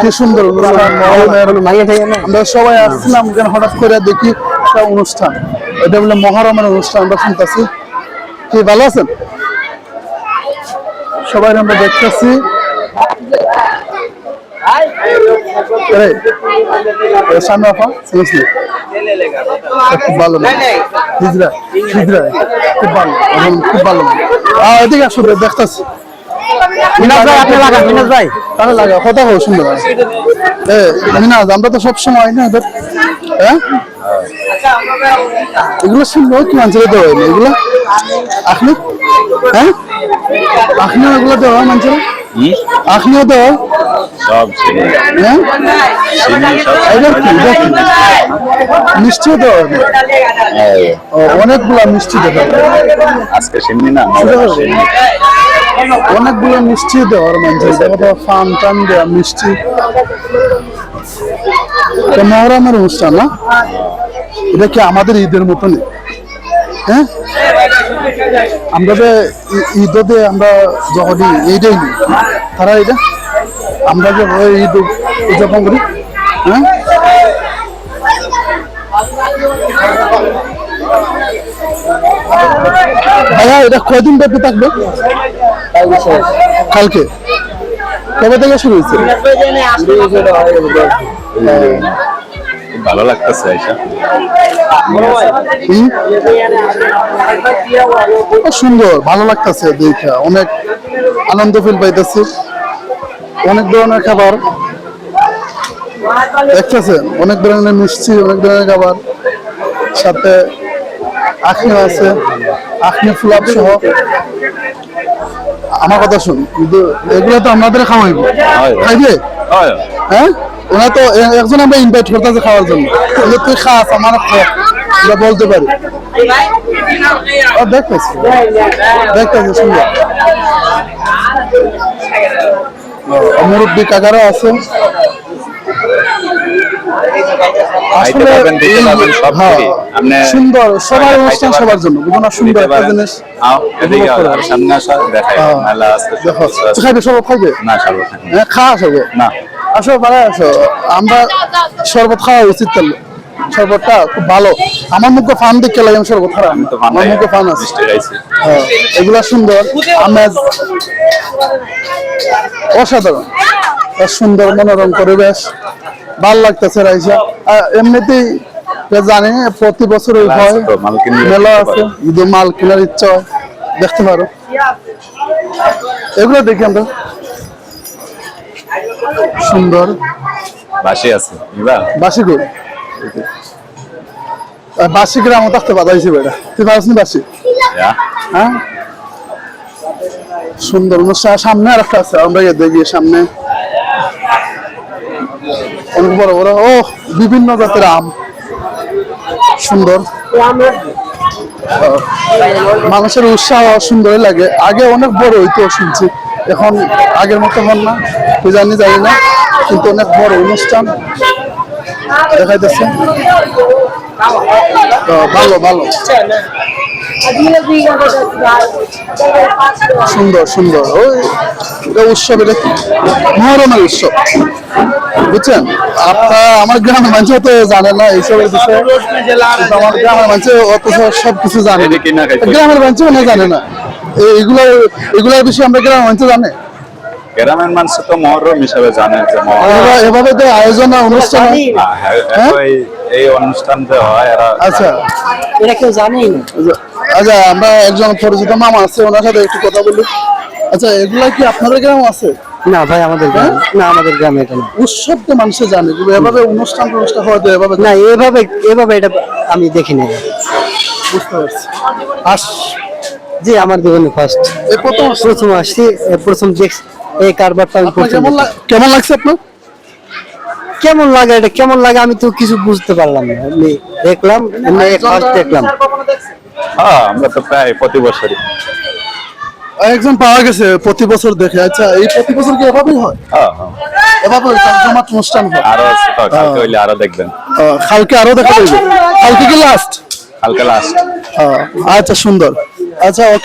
কি সুন্দর আমরা সবাই আসছিলাম যেন হঠাৎ করে দেখি একটা অনুষ্ঠান। এটা বলে অনুষ্ঠান আমরা শুনতেছি। কি ভালো আছেন? সবাই আমরা দেখতেছি। খুব ভালো খুব ভালো খুব ভালো আহ, এদিকে আসো দেখতেছি। মিনাজ ভাই আপনি লাগান মিনাজ ভাই। তাহলে লাগা কথা বল সুন্দর মিনাজ আমরা তো সব সময় না এদের হ্যাঁ? এগুলো শুনলো কি মানুষের দেওয়া হয়নি এগুলো? আপনি হ্যাঁ? আপনিও এগুলো দেওয়া মানুষের আপনিও দেওয়া সব হ্যাঁ? এবার কি দেওয়া এই, ও, অনেকগুলা মিষ্টি দেওয়া আজকে চিনি না অনেকগুলো মিষ্টি দেওয়ার মানুষের দেখো ফান টান দেওয়া মিষ্টি। তো মহরমের অনুষ্ঠান, না? এটা কি আমাদের ঈদের মতনই? হ্যাঁ? আমরা যে ই- ঈদে আমরা যখন এইটাই নিই তারা এটা, আমরা যে ঈদ উদযাপন করি হ্যাঁ? ভাইয়া, এটা কয়দিন ব্যাপী থাকবে? কালকে? কবে থেকে শুরু হয়েছে? ভালো লাগতেছে সুন্দর ভালো লাগতেছে দেখা অনেক আনন্দ ফিল পাইতেছি। অনেক ধরনের খাবার। দেখতেছেন অনেক ধরনের মিষ্টি অনেক ধরনের খাবার। সাথে আখনি আছে আখনি ফুলাপ সহ। আমার কথা শুন। কিন্তু এগুলো তো আমাদের খাওয়াইব হয়। খাইবে? হয়। হ্যাঁ? ওনা তো একজন আমরা ইনভাইট করতেছে খাওয়ার জন্য। কিন্তু তুই খাস আমার এটা বলতে পারি। দেখতেছি। দেখতেছি সুন্দর মুরব্বী কাকারা আছে। খাইতে পারবেন, দিতে পারবেন, সব হ্যাঁ, আপনি সুন্দর সবার অনুষ্ঠান সবার জন্য। বুঝো সুন্দর একটা জিনিস আও, এদিকে আর সামনে আসো, দেখাই। হ্যাঁ। মেলা আসতে খাইবে সব খাইবে না সর্বত খাই না। হ্যাঁ খাওয়া সবে না। আসো পারে আসো। আমরা শরবত খাওয়া উচিত তাহলে শরবতটা খুব ভালো। আমার মুখে ফান দেখে লাগে আমি শরবত খারাপ আমার মুখে ফান আছে। হ্যাঁ, এগুলা সুন্দর। আমেজ অসাধারণ। সুন্দর মনোরম পরিবেশ। ভালো লাগতেছে রাইসা এমনিতেই জানি প্রতি বছরই মেলা হয়। মাল আছে ঈদে মাল কেনার ইচ্ছা হয় দেখতে পারো। এগুলো দেখি আমরা। সুন্দর। বাসি আছে বাসি আহ, বাসি থাকতে বাধা বেটা। তুই পারছিস বাসি হ্যাঁ? সুন্দর অনুষ্ঠান সামনে আর একটা আছে আমরা গিয়ে দেখি সামনে। অনেক বড় বড় ও, বিভিন্ন জাতের আম। সুন্দর। মানুষের উৎসাহ সুন্দরই লাগে। আগে অনেক বড় হইতো শুনছি। এখন আগের মতো হন না। তুই জানি জানি না। কিন্তু অনেক বড় অনুষ্ঠান। দেখাইতেছে। ভালো ভালো। সুন্দর সুন্দর। ওই এটা উৎসব এটা কি? মহরমের উৎসব। বুঝছেন? আপনার আমার গ্রামের মানুষ তো জানে না এইসবের বিষয়ে। আমার গ্রামের মানুষ অত সব কিছু জানে। গ্রামের মানুষ মানে জানে না। এই- এগুলো এগুলোর বিষয়ে আমরা গ্রামের মানুষ জানে। গ্রামের মানুষ তো মহরম হিসাবে জানে এভাবে- তো আয়োজন অনুষ্ঠান হয়। হ্যাঁ? এই এই অনুষ্ঠান যে হয় আচ্ছা। এটা কেউ জানেই আচ্ছা আমরা একজন পরিচিত মামা আছে ওনার সাথে একটু কথা বলি। আচ্ছা এগুলা কি আপনাদের গ্রামে আছে? না ভাই আমাদের গ্রামে। না আমাদের গ্রামে এটা না। উৎসব তো মানুষে জানে কিন্তু এভাবে অনুষ্ঠান অনুষ্ঠান হয় তো এভাবে না এভাবে এভাবে এটা আমি দেখি নাই। বুঝতে পারছি। আস জি আমার জীবনে ফার্স্ট। এই প্রথম প্রথম আসছি এ প্রথম দেখছি এই কারবারটা আমি প্রথম কেমন কেমন লাগছে আপনার? কেমন লাগে এটা? কেমন লাগে আমি তো কিছু বুঝতে পারলাম না। আমি দেখলাম ফার্স্ট দেখলাম। হ্যাঁ আমরা তো প্রায় প্রতি বছরই। একজন পাওয়া গেছে প্রতি বছর দেখে। আচ্ছা এই প্রতি বছর কি এভাবেই হয়? হ্যাঁ হ্যাঁ। এভাবে জমাট অনুষ্ঠান হয়। আরও কালকে হইলে আরও দেখবেন। কালকে আরও দেখা যাবে। কালকে কি লাস্ট কালকে লাস্ট আচ্ছা সুন্দর। আচ্ছা ওকে